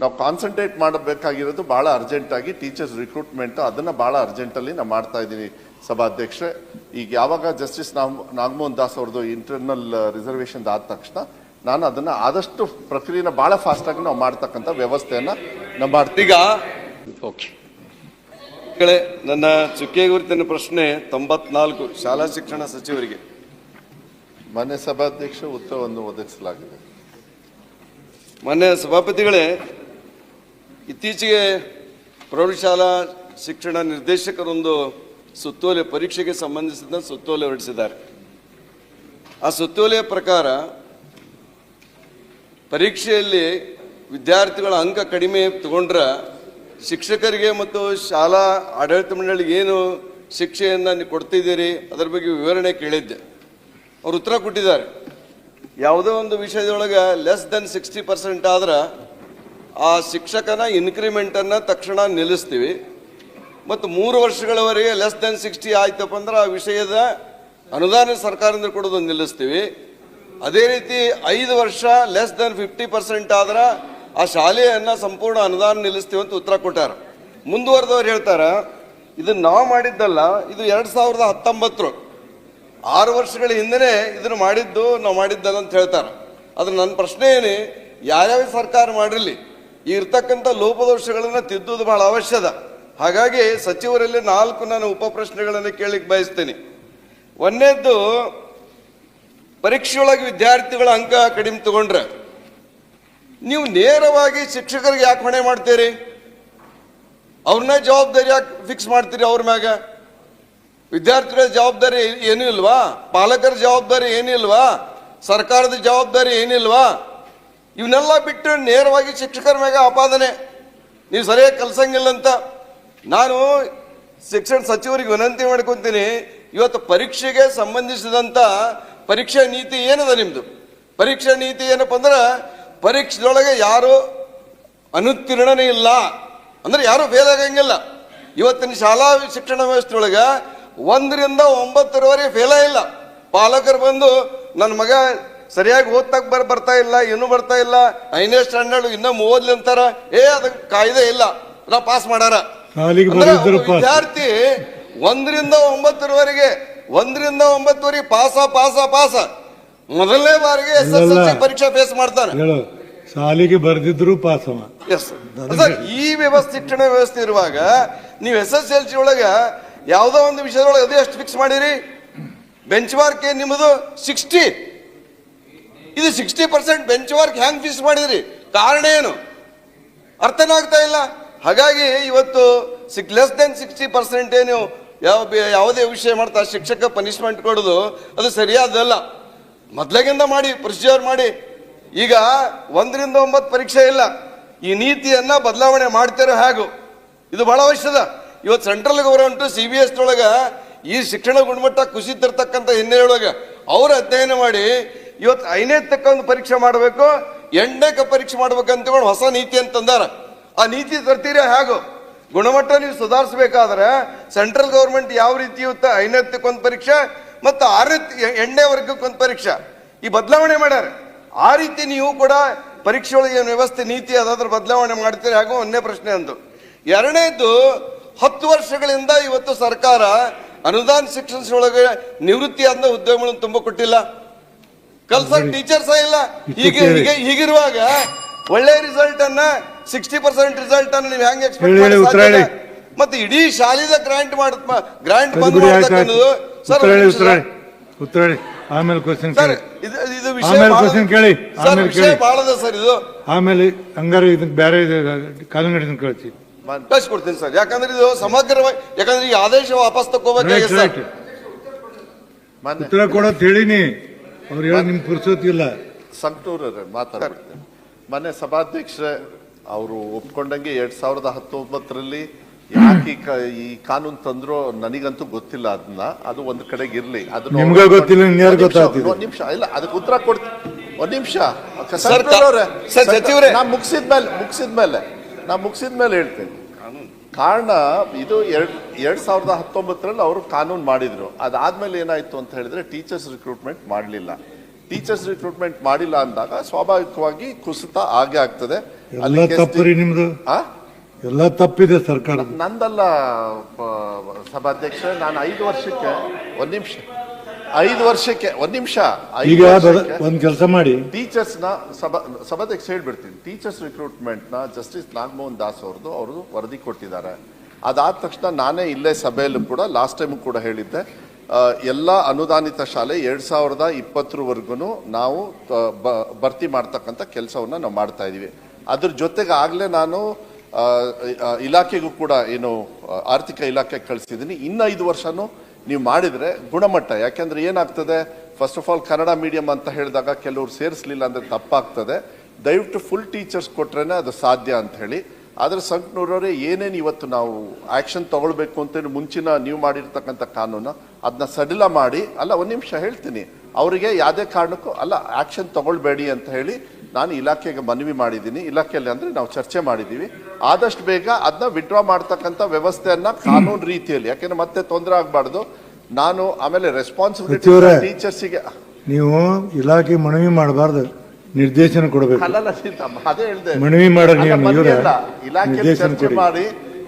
ನಾವು ಕಾನ್ಸಂಟ್ರೇಟ್ ಮಾಡಬೇಕಾಗಿರೋದು ಭಾಳ ಅರ್ಜೆಂಟಾಗಿ ಟೀಚರ್ಸ್ ರಿಕ್ರೂಟ್ಮೆಂಟು ಅದನ್ನು ಭಾಳ ಅರ್ಜೆಂಟಲ್ಲಿ ನಾನು ಮಾಡ್ತಾ ಇದ್ದೀನಿ ಸಭಾಧ್ಯಕ್ಷೆ ಈಗ ಯಾವಾಗ ಜಸ್ಟಿಸ್ ನಾಮ್ ನಾಗಮೋಹನ್ ದಾಸ್ ಅವ್ರದ್ದು ಇಂಟರ್ನಲ್ ರಿಸರ್ವೇಷನ್ ಆದ ತಕ್ಷಣ ನಾನು ಅದನ್ನು ಆದಷ್ಟು ಪ್ರಕ್ರಿಯೆನ ಭಾಳ ಫಾಸ್ಟಾಗಿ ನಾವು ಮಾಡ್ತಕ್ಕಂಥ ವ್ಯವಸ್ಥೆಯನ್ನು ನಾವು ಮಾಡ್ತೀವಿ. ಈಗ ಓಕೆ. ಕಳೆ ನನ್ನ ಚುಕ್ಕೆ ಗುರುತಿನ ಪ್ರಶ್ನೆ ತೊಂಬತ್ನಾಲ್ಕು ಶಾಲಾ ಶಿಕ್ಷಣ ಸಚಿವರಿಗೆ. ಮನೆ ಸಭಾಧ್ಯಕ್ಷ ಉತ್ತರವನ್ನು ಒದಗಿಸಲಾಗಿದೆ. ಮಾನ್ಯ ಸಭಾಪತಿಗಳೇ ಇತ್ತೀಚೆಗೆ ಪ್ರೌಢಶಾಲಾ ಶಿಕ್ಷಣ ನಿರ್ದೇಶಕರೊಂದು ಸುತ್ತೋಲೆ ಪರೀಕ್ಷೆಗೆ ಸಂಬಂಧಿಸಿದ ಸುತ್ತೋಲೆ ಹೊರಡಿಸಿದ್ದಾರೆ. ಆ ಸುತ್ತೋಲೆಯ ಪ್ರಕಾರ ಪರೀಕ್ಷೆಯಲ್ಲಿ ವಿದ್ಯಾರ್ಥಿಗಳ ಅಂಕ ಕಡಿಮೆ ತಗೊಂಡ್ರ ಶಿಕ್ಷಕರಿಗೆ ಮತ್ತು ಶಾಲಾ ಆಡಳಿತ ಮಂಡಳಿಗೆ ಏನು ಶಿಕ್ಷೆಯನ್ನು ಕೊಡ್ತಿದ್ದೀರಿ? ಅದರ ಬಗ್ಗೆ ವಿವರಣೆ ಕೇಳಿದ್ದೆ. ಅವರು ಉತ್ತರ ಕೊಟ್ಟಿದ್ದಾರೆ. ಯಾವುದೋ ಒಂದು ವಿಷಯದೊಳಗೆ ಲೆಸ್ ದೆನ್ ಸಿಕ್ಸ್ಟಿ ಪರ್ಸೆಂಟ್ ಆದ್ರೆ ಆ ಶಿಕ್ಷಕನ ಇನ್ಕ್ರಿಮೆಂಟನ್ನು ತಕ್ಷಣ ನಿಲ್ಲಿಸ್ತೀವಿ. ಮತ್ತು ಮೂರು ವರ್ಷಗಳವರೆಗೆ ಲೆಸ್ ದೆನ್ ಸಿಕ್ಸ್ಟಿ ಆಯ್ತಪ್ಪ ಅಂದ್ರೆ ಆ ವಿಷಯದ ಅನುದಾನ ಸರ್ಕಾರದಿಂದ ಕೊಡೋದು ನಿಲ್ಲಿಸ್ತೀವಿ. ಅದೇ ರೀತಿ ಐದು ವರ್ಷ ಲೆಸ್ ದೆನ್ ಫಿಫ್ಟಿ ಪರ್ಸೆಂಟ್ ಆದ್ರೆ ಆ ಶಾಲೆಯನ್ನು ಸಂಪೂರ್ಣ ಅನುದಾನ ನಿಲ್ಲಿಸ್ತೀವಿ ಅಂತ ಉತ್ತರ ಕೊಟ್ಟಾರ. ಮುಂದುವರೆದವ್ರು ಹೇಳ್ತಾರೆ, ಇದು ನಾವು ಮಾಡಿದ್ದಲ್ಲ, ಇದು ಎರಡು ಸಾವಿರದ ಹತ್ತೊಂಬತ್ತರು ಆರು ವರ್ಷಗಳ ಹಿಂದೆನೇ ಇದನ್ನು ಮಾಡಿದ್ದು ನಾವು ಮಾಡಿದ್ದಲ್ಲ ಅಂತ ಹೇಳ್ತಾರೆ. ಆದ್ರೆ ನನ್ನ ಪ್ರಶ್ನೆ ಏನು ಯಾವ್ಯಾವ ಸರ್ಕಾರ ಮಾಡಿರಲಿ? ಈ ಇರ್ತಕ್ಕಂಥ ಲೋಪದೋಷಗಳನ್ನು ತಿದ್ದುವುದು ಬಹಳ ಅವಶ್ಯದ. ಹಾಗಾಗಿ ಸಚಿವರಲ್ಲಿ ನಾಲ್ಕು ನಾನು ಉಪ ಪ್ರಶ್ನೆಗಳನ್ನು ಕೇಳಲಿಕ್ಕೆ ಬಯಸ್ತೇನೆ. ಒಂದನೇದ್ದು ಪರೀಕ್ಷೆಯೊಳಗೆ ವಿದ್ಯಾರ್ಥಿಗಳ ಅಂಕ ಕಡಿಮೆ ತಗೊಂಡ್ರೆ. ನೀವು ನೇರವಾಗಿ ಶಿಕ್ಷಕರಿಗೆ ಯಾಕೆ ಹೊಣೆ ಮಾಡ್ತೀರಿ? ಅವ್ರನ್ನ ಜವಾಬ್ದಾರಿ ಯಾಕೆ ಫಿಕ್ಸ್ ಮಾಡ್ತೀರಿ ಅವ್ರ ಮ್ಯಾಗ? ವಿದ್ಯಾರ್ಥಿಗಳ ಜವಾಬ್ದಾರಿ ಏನೂ ಇಲ್ವಾ ಪಾಲಕರ ಜವಾಬ್ದಾರಿ ಏನಿಲ್ವಾ? ಸರ್ಕಾರದ ಜವಾಬ್ದಾರಿ ಏನಿಲ್ವಾ? ಇವನ್ನೆಲ್ಲ ಬಿಟ್ಟು ನೇರವಾಗಿ ಶಿಕ್ಷಕರ ಮ್ಯಾಗ ಆಪಾದನೆ. ನೀವು ಸರಿಯಾಗಿ ಕಲ್ಸಂಗಿಲ್ಲ ಅಂತ ನಾನು ಶಿಕ್ಷಣ ಸಚಿವರಿಗೆ ವಿನಂತಿ ಮಾಡ್ಕೊತೀನಿ. ಇವತ್ತು ಪರೀಕ್ಷೆಗೆ ಸಂಬಂಧಿಸಿದಂಥ ಪರೀಕ್ಷಾ ನೀತಿ ಏನದ ನಿಮ್ಮದು ಪರೀಕ್ಷಾ ನೀತಿ ಏನಪ್ಪ ಅಂದ್ರೆ ಪರೀಕ್ಷೆದೊಳಗೆ ಯಾರು ಅನುತ್ತೀರ್ಣನೇ ಇಲ್ಲ. ಅಂದ್ರೆ ಯಾರು ಫೇಲ್ ಆಗಂಗಿಲ್ಲ. ಇವತ್ತಿನ ಶಾಲಾ ಶಿಕ್ಷಣ ವ್ಯವಸ್ಥೆಯೊಳಗೆ ಒಂದರಿಂದ ಒಂಬತ್ತರವರೆಗೆ ಫೇಲೇ ಇಲ್ಲ. ಪಾಲಕರು ಬಂದು ನನ್ನ ಮಗ ಸರಿಯಾಗಿ ಓದ್ತಕ್ ಬರ್ ಬರ್ತಾ ಇಲ್ಲ ಏನು ಬರ್ತಾ ಇಲ್ಲ. ಐದನೇ ಸ್ಟ್ಯಾಂಡರ್ಡ್ ಇನ್ನೂ ಓದ್ಲಿ ಅಂತಾರ. ಏ ಅದಕ್ಕೆ ಕಾಯ್ದೆ ಇಲ್ಲ. ನಾ ಪಾಸ್ ಮಾಡಾರ. ವಿದ್ಯಾರ್ಥಿ ಒಂದರಿಂದ ಒಂಬತ್ತರವರೆಗೆ ಒಂದರಿಂದ ಒಂಬತ್ತುವರೆಗೆ ಪಾಸ ಪಾಸ ಪಾಸ ಮೊದಲನೇ ಬಾರಿಗೆ ಎಸ್ ಎಸ್ ಎಲ್ ಸಿ. ಪರೀಕ್ಷೆ ಫೇಸ್ ಮಾಡ್ತಾನೆ. ಹೇಳು. ಶಾಲೆಗೆ ಬರೆದಿದ್ರು ಪಾಸ್ ಈ ವ್ಯವಸ್ಥೆ ಶಿಕ್ಷಣ ವ್ಯವಸ್ಥೆ ಇರುವಾಗ ನೀವು ಎಸ್ ಎಸ್ ಎಲ್ ಸಿ ಒಳಗ ಯಾವ್ದೋ ಒಂದು ವಿಷಯದೊಳಗೆ ಅದೇ ಎಷ್ಟು ಫಿಕ್ಸ್ ಮಾಡಿರಿ. ಬೆಂಚ್ ಮಾರ್ಕ್ ನಿಮ್ಮದು ಸಿಕ್ಸ್ಟಿ ಇದು ಸಿಕ್ಸ್ಟಿ ಪರ್ಸೆಂಟ್ ಬೆಂಚ್ ವರ್ಕ್ ಹ್ಯಾಂಗ್ ಫಿಕ್ಸ್ ಮಾಡಿದ್ರಿ? ಕಾರಣ ಏನು? ಅರ್ಥನೂ ಆಗ್ತಾ ಇಲ್ಲ. ಹಾಗಾಗಿ ಇವತ್ತು ಸಿಕ್ ಲೆಸ್ ದೆನ್ ಸಿಕ್ಸ್ಟಿ ಪರ್ಸೆಂಟ್ ಏನು ಯಾವ ಯಾವುದೇ ವಿಷಯ ಮಾಡ್ತಾ ಶಿಕ್ಷಕ ಪನಿಷ್ಮೆಂಟ್ ಕೊಡೋದು, ಅದು ಸರಿಯಾದಲ್ಲ ಮೊದ್ಲಾಗಿಂದ ಮಾಡಿ ಪ್ರೊಸೀಜರ್ ಮಾಡಿ. ಈಗ ಒಂದರಿಂದ ಒಂಬತ್ತು ಪರೀಕ್ಷೆ ಇಲ್ಲ. ಈ ನೀತಿಯನ್ನ ಬದಲಾವಣೆ ಮಾಡ್ತಿರೋ ಹಾಗೂ? ಇದು ಬಹಳ ಅವಶ್ಯದ. ಇವತ್ತು central government C B S ಒಳಗೆ ಈ ಶಿಕ್ಷಣ ಗುಣಮಟ್ಟ ಕುಸಿತಿರ್ತಕ್ಕಂಥ ಹಿನ್ನೆಲೆಯೊಳಗೆ ಅವರು ಅಧ್ಯಯನ ಮಾಡಿ ಇವತ್ತು ಐದನೇ ತಕ್ಕ ಒಂದು ಪರೀಕ್ಷೆ ಮಾಡಬೇಕು, ಎಂಟನೇಕ ಪರೀಕ್ಷೆ ಮಾಡ್ಬೇಕು ಅಂತಕೊಂಡು ಹೊಸ ನೀತಿ ಅಂತಂದಾರ. ಆ ನೀತಿ ತರ್ತೀರ ಹೇಗೋ? ಗುಣಮಟ್ಟ ನೀವು ಸುಧಾರಿಸಬೇಕಾದ್ರೆ ಸೆಂಟ್ರಲ್ ಗೌರ್ಮೆಂಟ್ ಯಾವ ರೀತಿ ಇವತ್ತು ಐದನೇತ್ತಕ್ಕೆ ಒಂದು ಪರೀಕ್ಷೆ ಮತ್ತು ಆರನೇ ಎಣ್ಣೆ ವರ್ಗಕ್ಕೊಂದು ಪರೀಕ್ಷೆ ಈ ಬದಲಾವಣೆ ಮಾಡ್ಯಾರ. ಆ ರೀತಿ ನೀವು ಕೂಡ ಪರೀಕ್ಷೆ ಒಳಗೆ ವ್ಯವಸ್ಥೆ, ನೀತಿ ಅದಾದ್ರ ಬದಲಾವಣೆ ಮಾಡ್ತೀರಿ ಹಾಗೂ ಒಂದನೇ ಪ್ರಶ್ನೆ ಅಂದು. ಎರಡನೇದು, ಹತ್ತು ವರ್ಷಗಳಿಂದ ಇವತ್ತು ಸರ್ಕಾರ ಅನುದಾನ ಶಿಕ್ಷಣ ಒಳಗೆ ನಿವೃತ್ತಿ ಆದ ಉದ್ಯೋಗಗಳನ್ನು ತುಂಬ ಕೊಟ್ಟಿಲ್ಲ. ಕಲ್ಸಕ್ ಟೀಚರ್ಸ್ ಇಲ್ಲ. ಹೀಗೆ ಹೀಗೆ ಹೀಗಿರುವಾಗ ಒಳ್ಳೆ ರಿಸಲ್ಟ್ ಅನ್ನ ಸಿಕ್ಸ್ಟಿ ಪರ್ಸೆಂಟ್ ರಿಸಲ್ಟ್ ಅನ್ನ ನೀವು ಹೆಂಗ್ ಎಕ್ಸ್ಪೆಕ್ಟ್ ಉತ್ತರ ಮತ್ತೆ ಇಡೀ ಶಾಲಿದ ಗ್ರಾಂಟ್ ಮಾಡ ಗ್ರಾಂಟ್ ಬಂದ್ ಮಾಡ್ತಕ್ಕಂಥದ್ದು ಸರ್ ಹೇಳಿ ಒಂದು ಉತ್ತರ ಹೇಳಿ. ಆಮೇಲೆ ಕ್ವಶನ್ ಸರ್ ಇದು ಇದು ವಿಷಯ ಆಮೇಲೆ ಬಹಳ- ಕೇಳಿ, ಸರ್ ಆಮೇಲೆ ಕೇಳಿ. ಬಹಳದ ಸರ್ ಇದು. ಆಮೇಲೆ ಹಂಗಾರೆ ಇದಕ್ಕೆ ಬೇರೆ ಕಾಲಂಗಡಿನ ಕಳಿಸಿ. ಕಳ್ಸಿಕೊಡ್ತೀನಿ ಸರ್. ಯಾಕಂದ್ರೆ ಇದು ಸಮಗ್ರವಾಗಿ ಯಾಕಂದ್ರೆ ಈ ಆದೇಶ ವಾಪಸ್ ತಗೋಬೇಕಾಗಿದೆ ಸರ್. ಉತ್ತರ ಕೊಡೋದು ಹೇಳಿನಿ. ಅವ್ರು ಹೇಳಿ ನಿಮ್ಗೆ ಪುರ್ಸೋತಿಲ್ಲ ಸಂತೂರರೇ ಮಾತಾಡ್ತೀನಿ ಮನೆ ಸಭಾಧ್ಯಕ್ಷರೇ ಅವರು ಒಪ್ಕೊಂಡಂಗೆ ಎರಡ್ ಸಾವಿರದ ಹತ್ತೊಂಬತ್ತರಲ್ಲಿ ಯಾಕೆ ಈ ಕ- ಈ ಕಾನೂನು ತಂದ್ರು ನನಗಂತೂ ಗೊತ್ತಿಲ್ಲ ಅದನ್ನ ಅದು ಒಂದು ಕಡೆಗೆ ಇರ್ಲಿ. ನಿಮ್ಗೆ ಗೊತ್ತಿಲ್ಲ, ನಿಮಿಷ, ಗೊತ್ತಾಗ್ತಿದೆ? ಒಂದ್ ನಿಮಿಷ ಇಲ್ಲ ಅದಕ್ಕೆ ಉತ್ತರ ಕೊಡ್ತೀನಿ. ಒಂದ್ ನಿಮಿಷ. ಸರ್, ಸರ್, ಸಚಿವರೇ. ನಾ ಮುಗಿಸಿದ್ಮೇಲೆ ಮುಗಿಸಿದ್ಮೇಲೆ ನಾ ಮುಗಿಸಿದ್ಮೇಲೆ ಹೇಳ್ತೀನಿ. ಕಾರಣ ಇದು ಎರಡ್ ಎರಡ್ ಸಾವಿರದ ಹತ್ತೊಂಬತ್ತರಲ್ಲಿ ಅವರು ಕಾನೂನು ಮಾಡಿದ್ರು. ಅದಾದ್ಮೇಲೆ ಏನಾಯ್ತು ಅಂತ ಹೇಳಿದ್ರೆ ಟೀಚರ್ಸ್ ರಿಕ್ರೂಟ್ಮೆಂಟ್ ಮಾಡಲಿಲ್ಲ. ಟೀಚರ್ಸ್ ರಿಕ್ರೂಟ್ಮೆಂಟ್ ಮಾಡಿಲ್ಲ ಅಂದಾಗ ಸ್ವಾಭಾವಿಕವಾಗಿ ಕುಸಿತ ಆಗೇ ಆಗ್ತದೆ. ನಿಮ್ದು? ಎಲ್ಲ ತಪ್ಪಿದೆ ಸರ್ಕಾರ ನಂದಲ್ಲ ಸಭಾಧ್ಯಕ್ಷ ನಾನು ಐದು ವರ್ಷಕ್ಕೆ ಒಂದ್ ನಿಮಿಷ. ಐದು ವರ್ಷಕ್ಕೆ ಒಂದ್ ನಿಮಿಷ ಈಗ ಒಂದ್ ಕೆಲಸ ಮಾಡಿ. ಟೀಚರ್ಸ್ನ ಸಭಾ ಸಭಾಧ್ಯಕ್ಷ ಹೇಳ್ಬಿಡ್ತೀನಿ. ಟೀಚರ್ಸ್ ರಿಕ್ರೂಟ್ಮೆಂಟ್ನ ಜಸ್ಟಿಸ್ ನಾಗಮೋಹನ್ ದಾಸ್ ಅವ್ರದ್ದು ಅವರು ವರದಿ ಕೊಟ್ಟಿದ್ದಾರೆ. ಅದಾದ ತಕ್ಷಣ ನಾನೇ ಇಲ್ಲೇ ಸಭೆಯಲ್ಲೂ ಕೂಡ ಲಾಸ್ಟ್ ಟೈಮ್ ಕೂಡ ಹೇಳಿದ್ದೆ. ಎಲ್ಲ ಅನುದಾನಿತ ಶಾಲೆ ಎರಡ್ ಸಾವಿರದ ಇಪ್ಪತ್ತರವರೆಗೂ ನಾವು ಭರ್ತಿ ಮಾಡ್ತಕ್ಕಂಥ ಕೆಲಸವನ್ನ ನಾವು ಮಾಡ್ತಾ ಇದ್ದೀವಿ ಅದ್ರ ಜೊತೆಗೆ ಆಗ್ಲೇ ನಾನು ಇಲಾಖೆಗೂ ಕೂಡ ಏನು ಆರ್ಥಿಕ ಇಲಾಖೆಗೆ ಕಳಿಸಿದ್ದೀನಿ ಇನ್ನೈದು ಐದು ವರ್ಷನೂ ನೀವು ಮಾಡಿದರೆ ಗುಣಮಟ್ಟ, ಯಾಕೆಂದರೆ ಏನಾಗ್ತದೆ? First of all Kannada medium ಅಂತ ಹೇಳಿದಾಗ ಕೆಲವರು ಸೇರಿಸಲಿಲ್ಲ ಅಂದರೆ ತಪ್ಪಾಗ್ತದೆ. ದಯವಿಟ್ಟು ಫುಲ್ ಟೀಚರ್ಸ್ ಕೊಟ್ರೇ ಅದು ಸಾಧ್ಯ ಅಂತ ಹೇಳಿ. ಆದರೆ ಸಂಕನೂರವರೇ, ಏನೇನು ಇವತ್ತು ನಾವು ಆ್ಯಕ್ಷನ್ ತೊಗೊಳ್ಬೇಕು ಅಂತೇಳಿ ಮುಂಚಿನ ನೀವು ಮಾಡಿರ್ತಕ್ಕಂಥ ಕಾನೂನು ಅದನ್ನ ಸಡಿಲ ಮಾಡಿ, ಅಲ್ಲ ಒಂದು ನಿಮಿಷ ಹೇಳ್ತೀನಿ. ಅವರಿಗೆ ಯಾವುದೇ ಕಾರಣಕ್ಕೂ, ಅಲ್ಲ ಆ್ಯಕ್ಷನ್ ತೊಗೊಳ್ಬೇಡಿ ಅಂತ ಹೇಳಿ ನಾನು ಇಲಾಖೆಗೆ ಮನವಿ ಮಾಡಿದ್ದೀನಿ. ಇಲಾಖೆಯಲ್ಲಿ ಅಂದ್ರೆ ನಾವು ಚರ್ಚೆ ಮಾಡಿದ್ದೀವಿ. ಆದಷ್ಟು ಬೇಗ ಅದನ್ನ ವಿಡ್ರಾ ಮಾಡ್ತಕ್ಕಂಥ ವ್ಯವಸ್ಥೆಯನ್ನ ಕಾನೂನು ರೀತಿಯಲ್ಲಿ. ಯಾಕೆಂದ್ರೆ ಮತ್ತೆ ತೊಂದರೆ ಆಗಬಾರ್ದು. ನಾನು ಆಮೇಲೆ ರೆಸ್ಪಾನ್ಸಿಬಿಲಿಟಿ ಸಚಿವರೇ. ಟೀಚರ್ಸಿಗೆ ನೀವು ಇಲಾಖೆ ಮನವಿ ಮಾಡಬಾರ್ದು. ನಿರ್ದೇಶನ ಕೊಡಬೇಕು. ಅಲ್ಲಲ್ಲ ಸೀತಮ್ಮ, ಅದೇ ಹೇಳ್ದೆ. ಮನವಿ ನೀವು ಇವ್ರೆ ನಿರ್ದೇಶನ ಚರ್ಚೆ ಕೊಡಿ. ಮಾಡಿ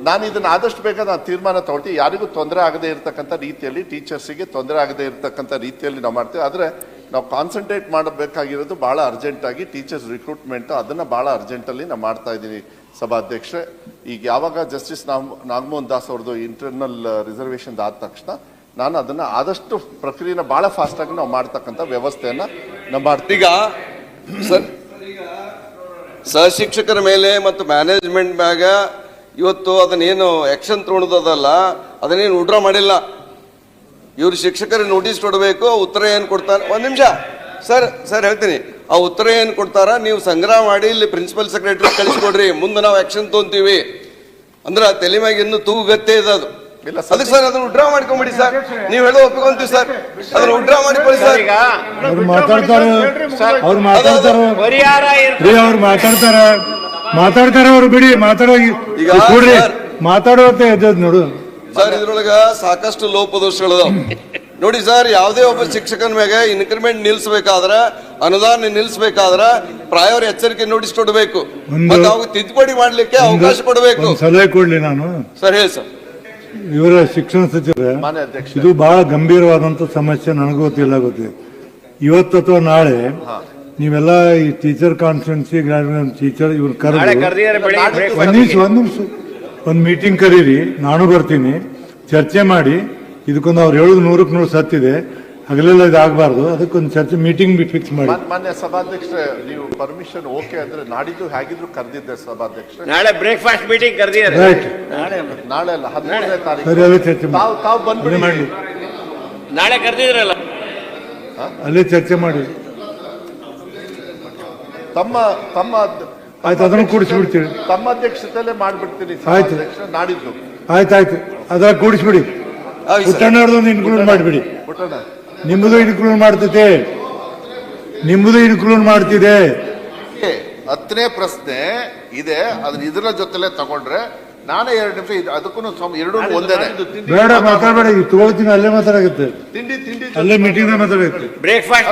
ನಾನು ಇದನ್ನ ಆದಷ್ಟು ಬೇಗ ನಾನು ತೀರ್ಮಾನ ತಗೊಳ್ತೀನಿ. ಯಾರಿಗೂ ತೊಂದರೆ ಆಗದೆ ಇರತಕ್ಕಂಥ ರೀತಿಯಲ್ಲಿ ಟೀಚರ್ಸಿಗೆ ತೊಂದರೆ ಆಗದೆ ಇರತಕ್ಕಂಥ ರೀತಿಯಲ್ಲಿ ನಾವು ಮಾಡ್ತೀವಿ. ಆದ್ರೆ ನಾವು ಕಾನ್ಸಂಟ್ರೇಟ್ ಮಾಡಬೇಕಾಗಿರೋದು ಭಾಳ ಅರ್ಜೆಂಟಾಗಿ ಟೀಚರ್ಸ್ ರಿಕ್ರೂಟ್ಮೆಂಟು ಅದನ್ನು ಭಾಳ ಅರ್ಜೆಂಟಲ್ಲಿ ನಾವು ಮಾಡ್ತಾ ಇದ್ದೀನಿ ಸಭಾಧ್ಯಕ್ಷೆ ಈಗ ಯಾವಾಗ ಜಸ್ಟಿಸ್ ನಾಗಮೋಹನ್ ದಾಸ್ ಅವ್ರದ್ದು ಇಂಟರ್ನಲ್ ರಿಸರ್ವೇಷನ್ ಆದ ತಕ್ಷಣ ನಾನು ಅದನ್ನು ಆದಷ್ಟು ಪ್ರಕ್ರಿಯೆನ ಭಾಳ ಫಾಸ್ಟಾಗಿ ನಾವು ಮಾಡ್ತಕ್ಕಂಥ ವ್ಯವಸ್ಥೆಯನ್ನು ಮಾಡ್ತೀವಿ. ಸರ್ ಸರ್, ಸಹಶಿಕ್ಷಕರ ಮೇಲೆ ಮತ್ತು ಮ್ಯಾನೇಜ್ಮೆಂಟ್ ಮ್ಯಾಗ ಇವತ್ತು ಅದನ್ನೇನು ಆ್ಯಕ್ಷನ್ ತೊಗೊಂಡದಲ್ಲ ಅದನ್ನೇನು ಉಡ್ರಾ ಮಾಡಿಲ್ಲ. ಇವ್ರು ಶಿಕ್ಷಕರಿಗೆ ನೋಟಿಸ್ ಕೊಡಬೇಕು ಉತ್ತರ ಏನು ಕೊಡ್ತಾರೆ? ಒಂದು ನಿಮಿಷ. ಸರ್ ಸರ್ ಹೇಳ್ತೀನಿ. ಆ ಉತ್ತರ ಏನು ಕೊಡ್ತಾರ? ನೀವು ಸಂಗ್ರಹ ಮಾಡಿ ಇಲ್ಲಿ ಪ್ರಿನ್ಸಿಪಲ್ ಸೆಕ್ರೆಟರಿ ಕಳಿಸ್ಕೊಡ್ರಿ. ಮುಂದೆ ನಾವು ಆಕ್ಷನ್ ತೊಗೊಂತೀವಿ. ಅಂದ್ರೆ ಆ ತಲೆ ಮ್ಯಾಗ ಇನ್ನೂ ತೂಗತ್ತೆ ಇದೆ ಅದು. ಇಲ್ಲ ಸರ್. ಅದಕ್ಕೆ ಸರ್ ಅದನ್ನ ಉಡ್ರಾ ಮಾಡ್ಕೊಂಬಿಡಿ ಸರ್. ನೀವು ಹೇಳೋ ಒಪ್ಪಿಕೊಂತೀವಿ ಸರ್. ಅದನ್ನ ಉಡ್ರಾ ಮಾಡ್ಕೊಳ್ಳಿ ಸರ್. ಈಗ ಅವ್ರು ಮಾತಾಡ್ತಾರ. ಅವ್ರು ಮಾತಾಡ್ತಾರ. ಪರಿಹಾರ ಇರ್ತದೆ ಅವ್ರು ಮಾತಾಡ್ತಾರ. ಮಾತಾಡ್ತಾರ ಅವ್ರು ಬಿಡಿ. ಮಾತಾಡೋಗಿ ಈಗ ಕೊಡ್ರಿ. ಸರ್- ಮಾತಾಡುವಂತ ಎದ್ದದ್ ನೋಡು. ಸರ್ ಇದ್ರೊಳಗ ಸಾಕಷ್ಟು ಲೋಪದೋಷಗಳು ನೋಡಿ ಸರ್ ಯಾವುದೇ ಒಬ್ಬ ಶಿಕ್ಷಕನ ಮ್ಯಾಗ ಇನ್ಕ್ರಿಮೆಂಟ್ ನಿಲ್ಸ್ಬೇಕಾದ್ರ ಅನುದಾನ ನಿಲ್ಸ್ಬೇಕಾದ್ರ ಪ್ರಾಯವ್ರ ಎಚ್ಚರಿಕೆ ನೋಟಿಸ್ ಕೊಡಬೇಕು. ಮತ್ತೆ ಅವಾಗ ತಿದ್ದುಪಡಿ ಮಾಡ್ಲಿಕ್ಕೆ ಅವಕಾಶ ಕೊಡಬೇಕು. ಸಲಹೆ ಕೊಡ್ಲಿ ನಾನು. ಸರ್ ಹೇಳಿ ಸರ್. ಇವರ ಶಿಕ್ಷಣ ಸಚಿವರ ಇದು ಬಹಳ ಗಂಭೀರವಾದಂತ ಸಮಸ್ಯೆ ನನಗೂ ಗೊತ್ತಿಲ್ಲ ಗೊತ್ತಿದೆ. ಇವತ್ತು ಅಥವಾ ನಾಳೆ ನೀವೆಲ್ಲ ಈ ಟೀಚರ್ ಕಾನ್ಫರೆನ್ಸಿ ಟೀಚರ್ ಇವ್ರು ಕರೆದು break ಒಂದ್ ನಿಮಿಷ ಒಂದ್ ನಿಮಿಷ ಒಂದ್ ಮೀಟಿಂಗ್ ಕರೀರಿ ನಾನು ಬರ್ತೀನಿ. ಚರ್ಚೆ ಮಾಡಿ ಇದಕ್ಕೊಂದು ಅವ್ರು ಹೇಳೋದು ನೂರಕ್ಕೆ ನೂರು ಸತ್ತಿದೆ. ಹಗಲೆಲ್ಲ ಇದಾಗಬಾರ್ದು. ಅದಕ್ಕೊಂದು ಚರ್ಚೆ ಮೀಟಿಂಗ್ ಫಿಕ್ಸ್ ಮಾಡಿ. ಮಾನ್- ಮಾನ್ಯ ಸಭಾಧ್ಯಕ್ಷರೇ ನೀವು ಪರ್ಮಿಷನ್ ಓಕೆ ಅಂದ್ರೆ ನಾಡಿದ್ದು ಹೇಗಿದ್ರು ಕರೆದಿದ್ದೆ ಸಭಾಧ್ಯಕ್ಷರೇ. ನಾಳೆ ಬ್ರೇಕ್ಫಾಸ್ಟ್ ಮೀಟಿಂಗ್ ಕರೆದಿದ್ದಾರೆ. ರೈಟ್ ನಾಳೆ ನಾಳೆ ಅಲ್ಲ ತಾರೀಕು. ಸರಿ ಅಲ್ಲೇ ಚರ್ಚೆ ಮಾಡಿ. ತಾವು ತಾವು ಬಂದ್ಬಿಡಿ. ಮಾಡಿ. ನಾಳೆ ಕರೆದಿದ್ರಲ್ಲ. ಅಲ್ಲೇ ಚರ್ಚೆ ಮಾಡಿ. ತಮ್ಮ ತಮ್ಮ ಆಯ್ತು ಅದನ್ನು ಕೂಡಿಸ್ಬಿಡ್ತೀವಿ ತಮ್ಮ ಅಧ್ಯಕ್ಷತೆಯಲ್ಲೇ ಮಾಡಿಬಿಡ್ತೀನಿ ಆಯ್ತು. ಸಭಾಧ್ಯಕ್ಷ ನಾಡಿದ್ದು. ಆಯ್ತಾಯ್ತು ಅದ್ರ ಕೂಡಿಸ್ಬಿಡಿ. ಪುಟ್ಟಣ್ಣವ್ರದೊಂದು ಇನ್ಕ್ಲೂಡ್ ಮಾಡಿಬಿಡಿ. ಪುಟ್ಟಣ್ಣ ನಿಮ್ಮದು ಇನ್ಕ್ಲೂಡ್ ಮಾಡ್ತೈತೆ ನಿಮ್ಮದು ಇನ್ಕ್ಲೂಡ್ ಮಾಡ್ತಿದೆ ಹತ್ತನೇ ಪ್ರಶ್ನೆ ಇದೆ. ಅದನ್ನ ಇದರ ಜೊತೆಲೆ ತಗೊಂಡ್ರೆ ನಾನೇ ಎರಡು ನಿಮಿಷ ಇದು- ಅದಕ್ಕೂ ಎರಡು ಒಂದೇ ಬೇಡ ಮಾತಾಡಬೇಡ. ಈಗ ತಗೊಳ್ತೀನಿ ಅಲ್ಲೇ ಮಾತಾಡಕತ್ತೆ ತಿಂಡಿ ತಿಂಡಿ ಅಲ್ಲೇ ಮೀಟಿಂಗ್ ಮಾತಾಡಕತ್ತೆ ಬ್ರೇಕ್ಫಾಸ್ಟ್